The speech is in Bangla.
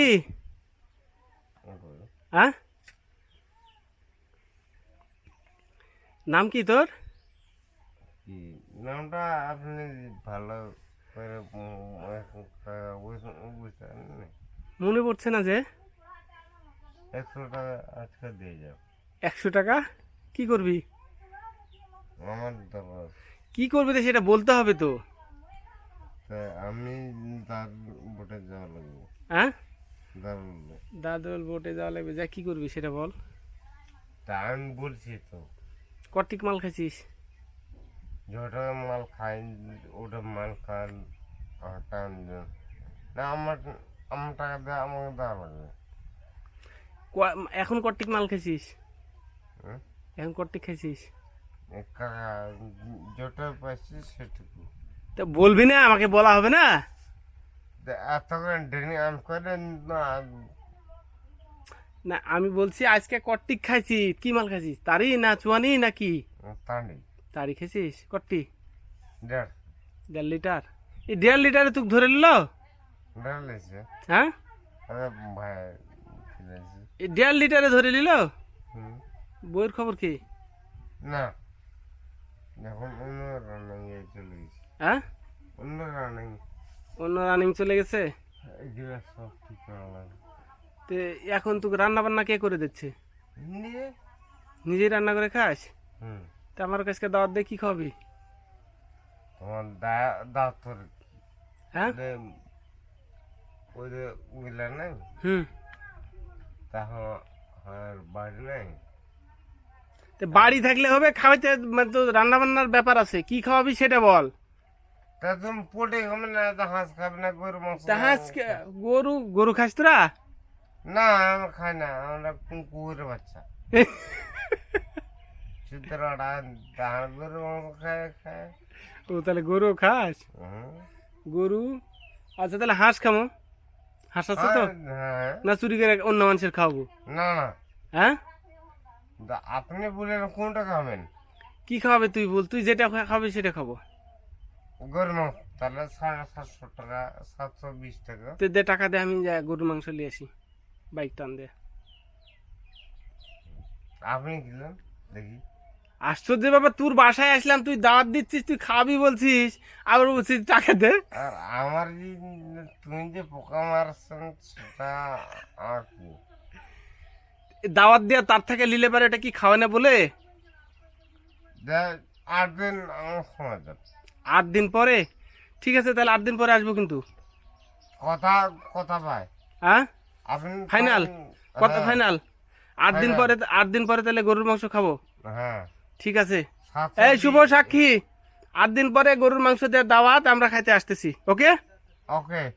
কি? হ্যাঁ নাম কি তোর? নামটা আপনি ভালো করে। মনে পড়ছে না যে। একশো টাকা আজকে দিয়ে যাও। একশো টাকা? কি করবি? আমার দরকার। কি করবি রে সেটা বলতে হবে তো। তা আমি তার বোটে যাওয়া লাগবে। হ্যাঁ দাদল বোটে যাওয়া লাগবে। যা কি করবি সেটা বল। তা আমি বলছি তো। কর্তিক মাল খাইছিস? যেটা মাল খাই ওটা মাল খান না আমার আমার টাকা দেওয়া আমাকে দেওয়া লাগবে। এখন কর্তিক মাল খাইছিস হুম? এখন কর্তিক খাইছিস যেটা পাইছি সেটুকু। তা বলবি না আমাকে বলা হবে না? তা এত করে আমি না। না আমি বলছি আজকে কর্তিক খাইছিস কি মাল খাইছিস? তারই না চুয়ানি না কি তাঁড়ি তারই খাইছিস? কর্তি দেড়। দেড় লিটার? এই দেড় লিটারে তুই ধরে নিল? হ্যাঁ? এই দেড় লিটারে ধরে নিল? বইয়ের খবর কি? না। এখন অন্য রানিং এ চলে গেছে। হ্যাঁ? অন্য রানিং অন্য রানিং চলে গেছে? এগুলো সব ঠিক করা লাগে। তো এখন তুই রান্না বান্না কে করে দিচ্ছে? নিয়ে নিজেই রান্না করে খাস? হুম। তা আমার কাছে দাওয়াত দিয়ে কি খাবি? তোমার দা- দাঁত তোর হ্যাঁ ওই যে উইলা নাই? হুম। তখন আর বাড়ি নাই? তো বাড়ি থাকলে হবে খাওয়াইতে মানে তো রান্না বান্নার ব্যাপার আছে কি খাওয়াবি সেটা বল। তা তুমি পটে খাবে না তো হাঁস খাবে না গরু মাংস তা হাঁস না। গরু গরু খাস তোরা? না আমরা খাই না আমরা কুকুরের বাচ্চা। ধান গরু মাংস খায় খায়। ও তাহলে গরু খাস? গরু? আচ্ছা তাহলে হাঁস খামো। হাঁস আছে তো? হ্যাঁ। না চুরি করে অন্য মানুষের খাওয়াবো? না। না হ্যাঁ আপনি বলেন কোনটা খাবেন? কি খাওয়াবে তুই বল তুই যেটা খাবি সেটা খাব। গরু মাংস তাহলে সাড়ে সাতশো টাকা সাতশো বিশ টাকা। তো দে টাকা দে আমি যা গরুর মাংস নিয়ে আসি বাইক টান দে। আপনি কিনলেন দেখি। আশ্চর্য বাবা তোর বাসায় আসলাম তুই দাওয়াত দিচ্ছিস তুই খাবি বলছিস আবার বলছিস টাকা দে। আর আমার তুমি যে পোকা মারছেন সেটা আর কি? দাওয়াত দেওয়া তার থেকে নিলে পারে এটা কি খাওয়া না বলে? দেখ, আট দিন আমার সময় দেন আট দিন পরে? ঠিক আছে তাহলে আট দিন পরে আসব কিন্তু। কথা কথা হ্যাঁ? ফাইনাল। পারেন- হ্যাঁ, ফাইনাল। আট দিন পরে আট দিন পরে তাহলে গরুর মাংস খাব? হ্যাঁ। ঠিক আছে। এই শুভ সাক্ষী। আট দিন পরে গরুর মাংস দেওয়ার দাওয়াত আমরা খাইতে আসতেছি। ওকে? ওকে।